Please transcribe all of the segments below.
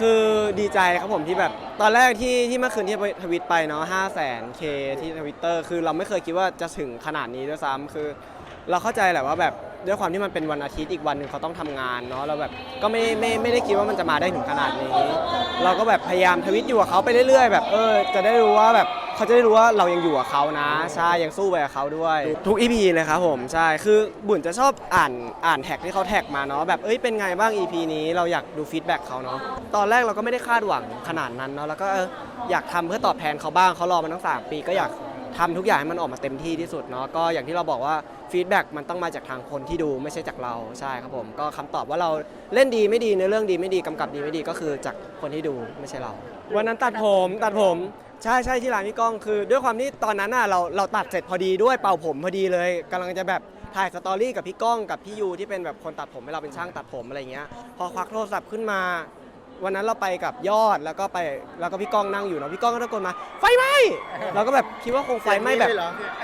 คือดีใจครับผมที่แบบ ตอนแรกที่ที่เมื่อคืนที่ทวิตไปเนาะ5 0 0 0 0 0 k ที่ทวิตเตอร์คือเราไม่เคยคิดว่าจะถึงขนาดนี้ด้วยซ้ำคือ เราเข้าใจแหละว่าแบบด้วยความที่มันเป็นวันอาทิตย์อีกวันหนึ่งเขาต้องทำงานเนาะเราแบบก็ไม่ไม่ไม่ได้คิดว่ามันจะมาได้ถึงขนาดนี้ เราก็แบบพยายามทวิตอยู่กับเขาไปเรื่อยๆ แบบเออจะได้รู้ว่าแบบ เขาจะได้รู้ว่าเรายังอยู่กับเขานะ ใช่ยังสู้ไปกับเขาด้วย ทุก EP เลยครับผมใช่คือบุญจะชอบอ่านอ่านแท็กที่เขาแท็กมาเนาะแบบเอ้ยเป็นไงบ้าง EP นี้เราอยากดูฟีดแบ็กเขาเนาะตอนแรกเราก็ไม่ได้คาดหวังขนาดนั้นเนาะแล้วก็เอออยากทำเพื่อตอบแทนเขาบ้างเขารอมาตั้งสามปี ก็อยากทำทุกอย่างให้มันออกมาเต็มที่ที่สุดเนาะก็อย่างที่เราบอกว่าฟีดแบ็กมันต้องมาจากทางคนที่ดูไม่ใช่จากเราใช่ครับผมก็คำตอบว่าเราเล่นดีไม่ดีในเรื่องดีไม่ดีกำกับดีไม่ดีก็คือจากคนที่ดูไม่ใช่เรา วันนั้นตัดผมตัดผม ใช่ใช่ที่ร้านพี่ก้องคือ ด้วยความที่ตอนนั้นน่ะเราเราตัดเสร็จพอดีด้วยเป่าผมพอดีเลยกำลังจะแบบถ่ายสตอรี่กับพี่ก้องกับพี่ยูที่เป็นแบบคนตัดผมให้เราเป็นช่างตัดผมอะไรเงี้ยพอควักโทรศัพท์ขึ้นมา วันนั้นเราไปกับยอดแล้วก็ไปแล้วก็พี่ก้องนั่งอยู่เนาะพี่ก้องก็ตะโกนมา ไฟไหม้เราก็แบบคิดว่าคงไฟไหม้แบบ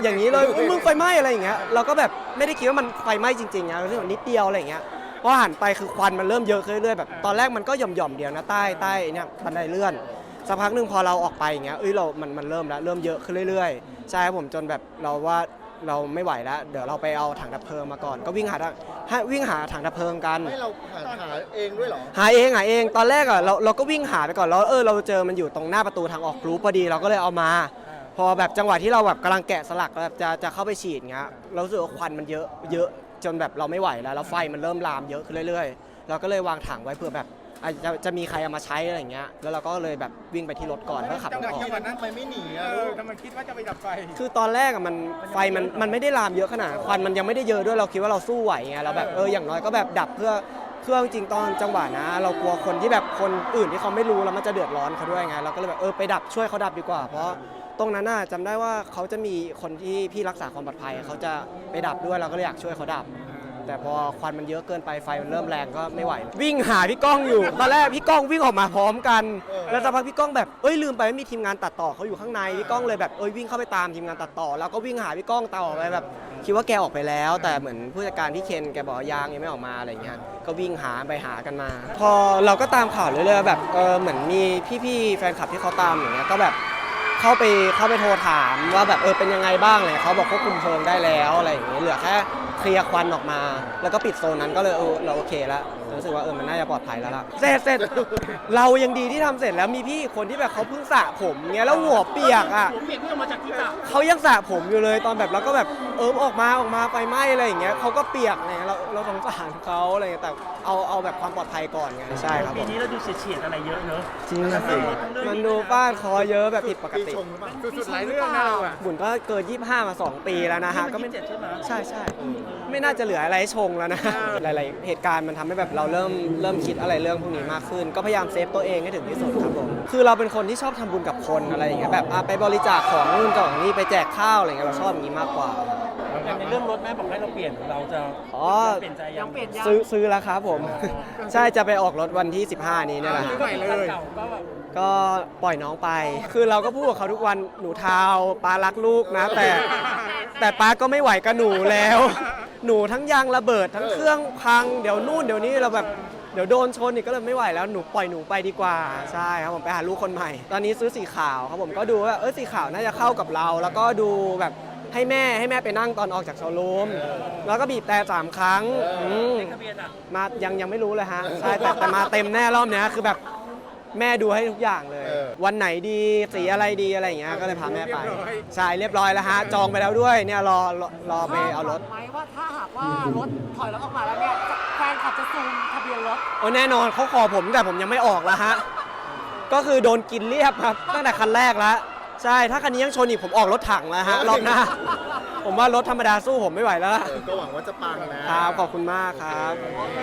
อย่างนี้เลยอุ๊ยมึงไฟไหม้อะไรอย่างเงี้ยเราก็แบบไม่ได้คิดว่ามันไฟไหม้จริงๆนะเราคิดว่านิดเดียวอะไรอย่างเงี้ยพอหันไปคือควันมันเริ่มเยอะขึ้นเรื่อยๆแบบตอนแรกมันก็หย่อมๆเดียวนะใต้ใต้เนี่ยบันไดเลื่อน สักพักหนึ่งพอเราออกไปอย่างเงี้ยเอ้ยเรา มัน มันเริ่มแล้ว เริ่มเยอะขึ้นเรื่อยๆ ใช่ครับผมจนแบบเราว่าเราไม่ไหวแล้ว เดี๋ยวเราไปเอาถังดับเพลิงมาก่อน ก็วิ่งหาทางให้วิ่งหาถังดับเพลิงกัน ให้เราหาหาเองด้วยเหรอ หาเองหาเอง ตอนแรกอะเราเราก็วิ่งหาไปก่อนแล้วเออเราเจอมันอยู่ตรงหน้าประตูทางออกกรุ๊ปพอดีเราก็เลยเอามา พอแบบจังหวะที่เราแบบกำลังแกะสลักแบบจะจะเข้าไปฉีดเงี้ยเรารู้สึกว่าควันมันเยอะเยอะจนแบบเราไม่ไหวแล้วแล้วไฟมันเริ่มลามเยอะขึ้นเรื่อยๆ เราก็เลยวางถังไว้เพื่อแบบ อาจจะจะมีใครเอามาใช้อะไรอย่างเงี้ยแล้วเราก็เลยแบบวิ่งไปที่รถก่อนเพื่อขับรถออก จังหวะนั้นทำไมไม่หนีเออะอทำไมคิดว่าจะไปดับไฟ คือตอนแรกอะมันไฟมันมันไม่ได้ลามเยอะขนาดนั้นควันมันยังไม่ได้เยอะด้วยเราคิดว่าเราสู้ไหวไงเราแบบเอออย่างน้อยก็แบบดับเพื่อเครื่องจริงตอนจังหวะนะ เรากลัวคนที่แบบคนอื่นที่เขาไม่รู้แล้วมันจะเดือดร้อนเขาด้วยไงเราก็เลยแบบเออไปดับช่วยเขาดับดีกว่า เพราะตรงนั้นน่ะจำได้ว่าเขาจะมีคนที่พี่รักษาความปลอดภัยเขาจะไปดับด้วยเราก็เลยอยากช่วยเขาดับ แต่พอควันมันเยอะเกินไปไฟมันเริ่มแรงก็ไม่ไหว วิ่งหาพี่ก้องอยู่ ตอนแรกพี่ก้องวิ่งออกมาพร้อมกัน แล้วสักพักพี่ก้องแบบเอ้ยลืมไปว่มีทีมงานตัดต่อเขาอยู่ข้างในพี่ก้องเลยแบบเอ้ยวิ่งเข้าไปตามทีมงานตัดต่อ แล้วก็วิ่งหาพี่ก้องต่อไปแบบคิดว่าแกออกไปแล้ว แต่เหมือนผู้จัดการที่เคนแกบอกยางยังไม่ออกมาอะไรเงี้ยก็วิ่งหาไปหากันมา พอเราก็ตามข่าวเรื่อยๆแบบเออเหมือนมีพี่ๆแฟนคลับที่เขาตามอย่างเงี้ยก็แบบเข้าไปเข้าไปโทรถามว่าแบบเออเป็นยังไงบ้างเลยเขาบอกควบคุมเพลิงได้แล้วอะไรอย่างเงี้ยเหลือแค่ เคลียร์ควันออกมา แล้วก็ปิดโซนนั้นก็เลยเออเราโอเคแล้วรู้สึกว่าเออมันน่าจะปลอดภัยแล้วล่ะเสร็จเสร็จเรายังดีที่ทำเสร็จแล้วมีพี่คนที่แบบเขาเพิ่งสระผมเงี้ยแล้วหัวเปียกอะ ผมเปียกเพิ่งออกมาจากที่สระเขายังสระผมอยู่เลยตอนแบบเราก็แบบเออออกมาออกมาไฟไหม้อะไรอย่างเงี้ยเขาก็เปียกอะไรเงี้ยเราเราสงสารเขาอะไรเงี้ยแต่เอาเอาแบบความปลอดภัยก่อนไงใช่ครับผปีมนี้เราดูเฉียดๆอะไรเยอะเนอะจริงนะสิมันดูฟาดคอเยอะแบบผิดปกปีติชงหรือเปล่าสุดๆหลายเรื่องนะเราอะบุญก็เกิน 25 มา 2 ปีแล้วนะฮะก็ก็ไม่ไม่ เจ็ดใช่ไหมใช่ใช่ไม่น่าจะเหลืออะไรให้ชงแล้วนะ หลาย ๆ เหตุการณ์มันทำให้แบบเราเริ่มเริ่มคิดอะไรเรื่องพวกนี้มากขึ้น ก็พยายามเซฟตัวเองให้ถึงที่สุดครับผมคือเราเป็นคนที่ชอบทำบุญกับคนอะไรอย่างเงี้ยแบบอะไปบริจาคของนู่นของนี่ไปแจกข้าวอะไรเงี้ยเราชอบอย่างนี้มากกว่า แต่ในเรื่องรถแม่บอกให้เราเปลี่ยนเราจะอ๋อ เปลี่ยนใจยังเปลี่ยนซื้อซื้อแล้วครับผม ใช่จะไปออกรถวันที่ 15 นี้เนี่ยแหละฮะ ใหม่เลย เก่าก็แบบก็ปล่อยน้องไป คือเราก็พูดกับเขาทุกวัน หนูเทาป้ารักลูกนะ แต่ แต่ป้าก็ไม่ไหวกับหนูแล้ว หนูทั้งยางระเบิดทั้งเครื่องพัง เดี๋ยวนู่นเดี๋ยวนี้เราแบบเดี๋ยวโดนชนอีกก็เลยไม่ไหวแล้วหนูปล่อยหนูไปดีกว่าใช่ครับผมไปหาลูกคนใหม่ ตอนนี้ซื้อสีขาวครับผมก็ดูว่าเออสีขาวน่าจะเข้ากับเรา แล้วก็ดูแบบให้แม่ให้แม่ไปนั่งตอนออกจากโชว์รูมแล้วก็บีบแต่สามครั้งอืมทะเบียนอะมายังยังไม่รู้เลยฮะใช่แต่แต่มาเต็มแน่รอบเนี้ยคือแบบ แม่ดูให้ทุกอย่างเลย เออวันไหนดีสีอะไรดีอะไรอย่างเงี้ยก็เลยพาแม่ไปใช่เรียบร้อยแล้วฮะจองไปแล้วด้วยเนี่ยรอรอรอไปเอารถ ไหมว่าถ้าหากว่ารถถอยรถออกมาแล้วเนี่ยจะแฟนขับจะซูมทะเบียนรถ โอ้แน่นอนเขาขอผมแต่ผมยังไม่ออกแล้วฮะ ก็คือโดนกินเรียบครับ ตั้งแต่คันแรกแล้ว ใช่ถ้าคันนี้ยังชนอีกผมออกรถถังแล้วฮะ รอบหน้า ผมว่ารถธรรมดาสู้ผมไม่ไหวแล้วล่ะเออก็หวังว่าจะปังนะ ครับขอบคุณมากครับ